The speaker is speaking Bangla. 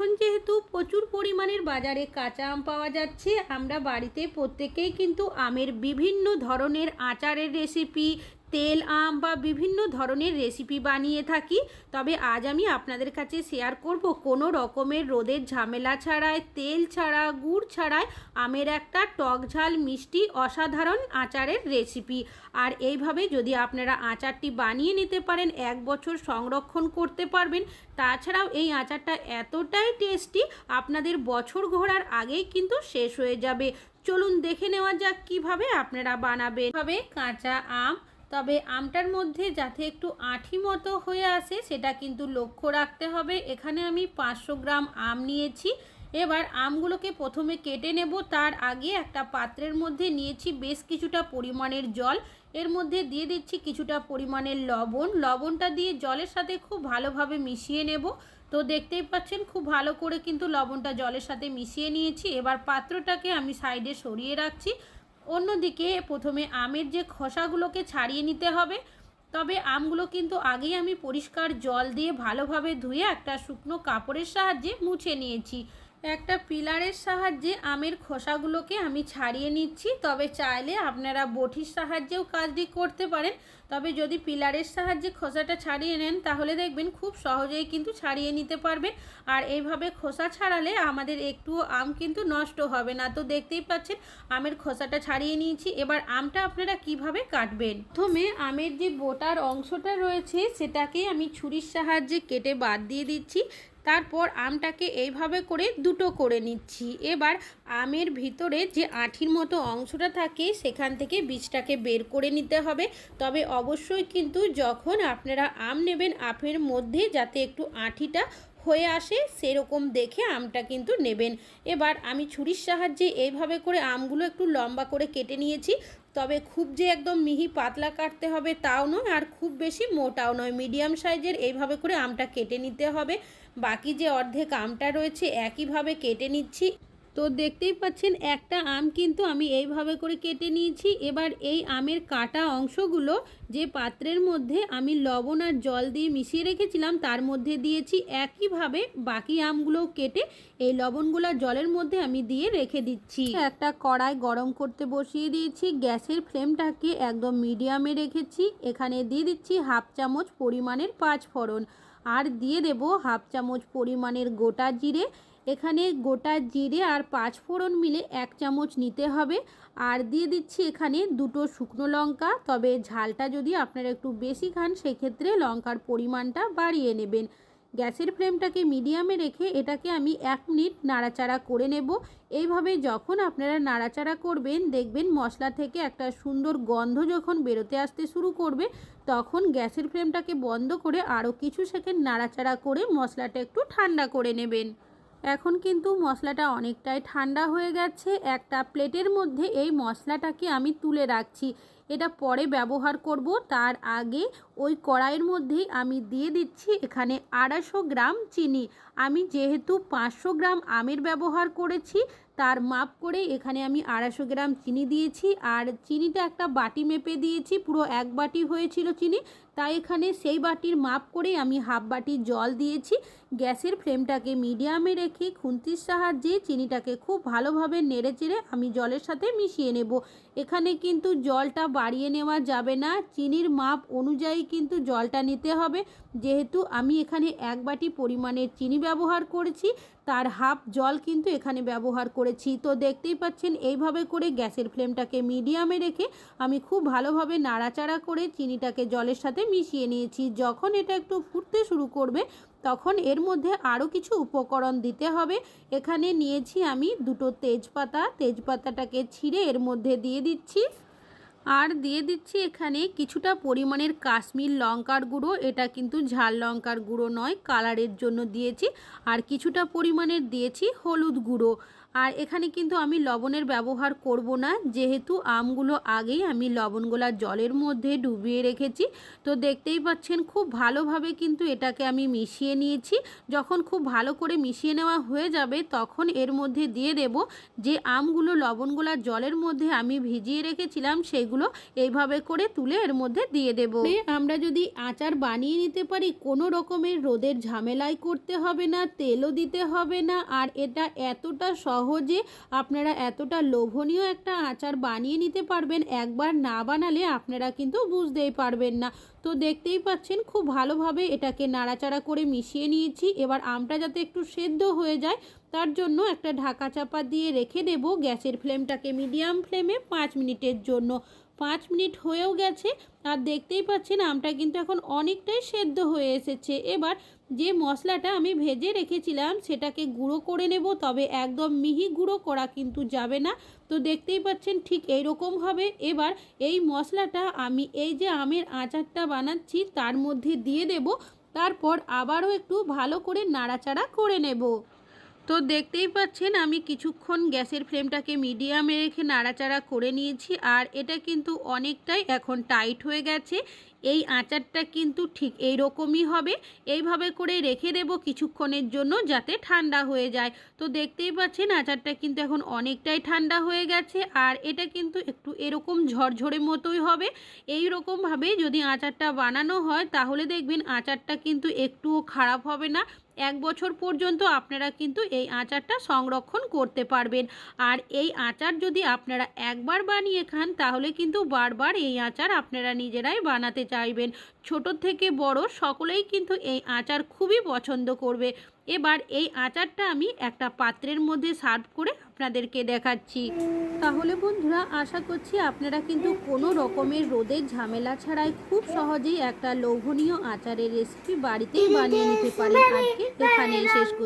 এখন যেহেতু প্রচুর পরিমাণের বাজারে কাঁচা আম পাওয়া যাচ্ছে, আমরা বাড়িতে প্রত্যেকেই কিন্তু আমের বিভিন্ন ধরনের আচারের রেসিপি তেল, আম বা বিভিন্ন ধরনের রেসিপি বানিয়ে থাকি। তবে আজ আমি আপনাদের কাছে শেয়ার করব কোনো রকমের রোদের ঝামেলা ছাড়াই, তেল ছাড়া, গুড় ছাড়াই আমের একটা টক ঝাল, মিষ্টি, অসাধারণ আচারের রেসিপি আর এইভাবে যদি আপনারা আচারটি বানিয়ে নিতে পারেন, এক বছর সংরক্ষণ করতে পারবেন, তাছাড়াও এই আচারটা এতটাই টেস্টি আপনাদের বছর ঘোরার আগেই কিন্তু শেষ হয়ে যাবে। চলুন দেখে নেওয়া যাক কীভাবে আপনারা বানাবেন। ভাবে কাঁচা আম তবে আমটার মধ্যে যাতে একটু আঠি মতো হয়ে আসে, সেটা কিন্তু লক্ষ্য রাখতে হবে। এখানে আমি পাঁচশো গ্রাম আম নিয়েছি। এবার আমগুলোকে প্রথমে কেটে নেব। তার আগে একটা পাত্রের মধ্যে নিয়েছি বেশ কিছুটা পরিমাণের জল। এর মধ্যে দিয়ে দিচ্ছি কিছুটা পরিমাণের লবণ। লবণটা দিয়ে জলের সাথে খুব ভালোভাবে মিশিয়ে নেব। তো দেখতেই পাচ্ছেন, খুব ভালো করে কিন্তু লবণটা জলের সাথে মিশিয়ে নিয়েছি। এবার পাত্রটাকে আমি সাইডে সরিয়ে রাখছি। অন্যদিকে প্রথমে আমের যে খসাগুলোকে ছাড়িয়ে নিতে হবে, তবে আমগুলো কিন্তু আগেই আমি পরিষ্কার জল দিয়ে ভালোভাবে ধুয়ে একটা শুকনো কাপড়ের সাহায্যে মুছে নিয়েছি। একটা পিলারের সাহায্যে আমের খোসাগুলোকে আমি ছাড়িয়ে নিচ্ছি, তবে চাইলে আপনারা বটির সাহায্যেও কাজটি করতে পারেন। তবে যদি পিলারের সাহায্যে খোসাটা ছাড়িয়ে নেন, তাহলে দেখবেন খুব সহজেই কিন্তু ছাড়িয়ে নিতে পারবেন। আর এইভাবে খোসা ছাড়ালে আমাদের একটু আম কিন্তু নষ্ট হবে না। তো দেখতেই পাচ্ছেন, আমের খোসাটা ছাড়িয়ে নিয়েছি। এবার আমটা আপনারা কীভাবে কাটবেন? প্রথমে আমের যে বোটার অংশটা রয়েছে সেটাকে আমি ছুরির সাহায্যে কেটে বাদ দিয়ে দিচ্ছি। তারপর আমটাকে এইভাবে করে দুটো করে নিচ্ছি। এবার আমের ভিতরে যে আঠির মতো অংশটা থাকে, সেখান থেকে বীজটাকে বের করে নিতে হবে। তবে অবশ্যই কিন্তু যখন আপনারা আম নেবেন আমের মধ্যে যাতে একটু আঁঠিটা হয়ে আসে, সেরকম দেখে আমটা কিন্তু নেবেন। এবার আমি ছুরির সাহায্যে এইভাবে করে আমগুলো একটু লম্বা করে কেটে নিয়েছি। তবে খুব যে একদম মিহি পাতলা কাটতে হবে তাও নয়, আর খুব বেশি মোটাও নয়। মিডিয়াম সাইজের এইভাবে করে আমটা কেটে নিতে হবে। বাকি যে অর্ধেক আমটা রয়েছে, একইভাবে কেটে নিচ্ছি। তো দেখতেই পাচ্ছেন, একটা আম কিন্তু আমি এইভাবে করে কেটে নিয়েছি। এবার এই আমের কাটা অংশগুলো যে পাত্রের মধ্যে আমি লবণ আর জল দিয়ে মিশিয়ে রেখেছিলাম, তার মধ্যে দিয়েছি। একইভাবে বাকি আমগুলো কেটে এই লবণগুলো জলের মধ্যে আমি দিয়ে রেখে দিচ্ছি। একটা কড়াই গরম করতে বসিয়ে দিয়েছি। গ্যাসের ফ্লেমটাকে একদম মিডিয়ামে রেখেছি। এখানে দিয়ে দিচ্ছি হাফ চামচ পরিমাণের পাঁচ ফোড়ন আর দিয়ে দেব হাফ চামচ পরিমাণের গোটা জিরে। এখানে গোটা জিরে আর পাঁচ ফোড়ন মিলে এক চামচ নিতে হবে। আর দিয়ে দিচ্ছি এখানে দুটো শুকনো লঙ্কা। তবে ঝালটা যদি আপনারা একটু বেশি খান, সেক্ষেত্রে লঙ্কার পরিমাণটা বাড়িয়ে নেবেন। গ্যাসের ফ্লেমটাকে মিডিয়ামে রেখে এটাকে আমি এক মিনিট নাড়াচাড়া করে নেব। এইভাবে যখন আপনারা নাড়াচাড়া করবেন, দেখবেন মশলা থেকে একটা সুন্দর গন্ধ যখন বেরোতে আসতে শুরু করবে, তখন গ্যাসের ফ্লেমটাকে বন্ধ করে আরও কিছু সেকেন্ড নাড়াচাড়া করে মশলাটা একটু ঠান্ডা করে নেবেন। এখন কিন্তু মশলাটা অনেকটাই ঠান্ডা হয়ে গেছে। একটা প্লেটের মধ্যে এই মশলাটাকে আমি তুলে রাখছি। এটা পরে ব্যবহার করব। তার আগে ওই কড়াইয়ের মধ্যেই আমি দিয়ে দিচ্ছি এখানে আড়াইশো গ্রাম চিনি। আমি যেহেতু পাঁচশো গ্রাম আমের ব্যবহার করেছি, তার মাপ করে এখানে আমি আড়াইশো গ্রাম চিনি দিয়েছি। আর চিনিটা একটা বাটি মেপে দিয়েছি, পুরো এক বাটি হয়েছিল চিনি। তাই এখানে সেই বাটির মাপ করে আমি হাফ বাটি জল দিয়েছি। গ্যাসের ফ্লেমটাকে মিডিয়ামে রেখে খুন্তির সাহায্যে চিনিটাকে খুব ভালোভাবে নেড়ে চেড়ে আমি জলের সাথে মিশিয়ে নেব। এখানে কিন্তু জলটা বাড়িয়ে নেওয়া যাবে না। চিনির মাপ অনুযায়ী কিন্তু জলটা নিতে হবে। যেহেতু আমি এখানে এক বাটি পরিমাণের চিনি ব্যবহার করেছি, তার হাফ জল কিন্তু এখানে ব্যবহার করেছি। তো দেখতেই পাচ্ছেন, এইভাবে করে গ্যাসের ফ্লেমটাকে মিডিয়ামে রেখে আমি খুব ভালোভাবে নাড়াচাড়া করে চিনিটাকে জলের সাথে মিশিয়ে নিয়েছি। যখন এটা একটু ফুটতে শুরু করবে তখন এর মধ্যে আরও কিছু উপকরণ দিতে হবে। এখানে নিয়েছি আমি দুটো তেজপাতা। তেজপাতাটাকে ছিঁড়ে এর মধ্যে দিয়ে দিচ্ছি। আর দিয়ে দিচ্ছি এখানে কিছুটা পরিমাণের কাশ্মীর লঙ্কার গুঁড়ো। এটা কিন্তু ঝাল লঙ্কার গুঁড়ো নয়, কালারের জন্য দিয়েছি। আর কিছুটা পরিমাণের দিয়েছি হলুদ গুঁড়ো। আর এখানে কিন্তু আমি লবণের ব্যবহার করব না, যেহেতু আমগুলো আগেই আমি লবণগুলা জলের মধ্যে ডুবিয়ে রেখেছি। তো দেখতেই পাচ্ছেন খুব ভালোভাবে কিন্তু এটাকে আমি মিশিয়ে নিয়েছি। যখন খুব ভালো করে মিশিয়ে নেওয়া হয়ে যাবে, তখন এর মধ্যে দিয়ে দেব যে আমগুলো লবণগুলা জলের মধ্যে আমি ভিজিয়ে রেখেছিলাম, সেগুলো এইভাবে করে তুলে এর মধ্যে দিয়ে দেব। আমরা যদি আচার বানিয়ে নিতে পারি, কোনো রকমের রোদের ঝামেলাই করতে হবে না, তেলও দিতে হবে না, আর এটা এতটা সহজে আপনারা এতটা লোভনীয় একটা আচার বানিয়ে নিতে পারবেন, একবার না বানালে আপনারা কিন্তু বুঝতেই পারবেন না। তো দেখতেই পাচ্ছেন, খুব ভালোভাবে এটাকে নাড়াচাড়া করে মিশিয়ে নিয়েছি। এবার আমটা যাতে একটু সেদ্ধ হয়ে যায়, তার জন্য একটা ঢাকা চাপা দিয়ে রেখে দেব গ্যাসের ফ্লেমটাকে মিডিয়াম ফ্লেমে পাঁচ মিনিটের জন্য। পাঁচ মিনিট হয়েও গেছে, আর দেখতেই পাচ্ছেন আমটা কিন্তু এখন অনেকটাই সেদ্ধ হয়ে এসেছে। এবার যে মশলাটা আমি ভেজে রেখেছিলাম, সেটাকে গুঁড়ো করে নেব, তবে একদম মিহি গুঁড়ো করা কিন্তু যাবে না। তো দেখতেই পাচ্ছেন ঠিক এইরকম হবে। এবার এই মশলাটা আমি এই যে আমের আচারটা বানাচ্ছি, তার মধ্যে দিয়ে দেব। তারপর আবারও একটু ভালো করে নাড়াচাড়া করে নেব। তো দেখতেই পাচ্ছেন, আমি কিছুক্ষণ গ্যাসের ফ্লেমটাকে মিডিয়ামে রেখে নাড়াচাড়া করে নিয়েছি আর এটা কিন্তু অনেকটাই এখন টাইট হয়ে গেছে। এই আচারটা কিন্তু ঠিক এই রকমই হবে। এইভাবে করে রেখে দেব কিছুক্ষণের জন্য যাতে ঠান্ডা হয়ে যায়। তো দেখতেই পাচ্ছেন, আচারটা কিন্তু এখন অনেকটাই ঠান্ডা হয়ে গেছে আর এটা কিন্তু একটু এরকম ঝরঝরে মতোই হবে। এই রকমভাবে যদি আচারটা বানানো হয়, তাহলে দেখবেন আচারটা কিন্তু একটুও খারাপ হবে না। এক বছর পর্যন্ত আপনারা কিন্তু এই আচারটা সংরক্ষণ করতে পারবেন। আর এই আচার যদি আপনারা একবার বানিয়ে খান, তাহলে কিন্তু বারবার এই আচার আপনারা নিজেরাই বানাতে চাইবেন। ছোট থেকে বড় সকলেই কিন্তু এই আচার খুবই পছন্দ করবে। এবার এই আচারটা আমি একটা পাত্রের মধ্যে সার্ভ করে আপনাদেরকে দেখাচ্ছি। তাহলে বন্ধুরা, আশা করছি আপনারা কিন্তু কোনো রকমের রোদের ঝামেলা ছাড়াই খুব সহজেই একটা লোভনীয় আচারের রেসিপি বাড়িতেই বানিয়ে নিতে পারেন। আজকে এখানেই শেষ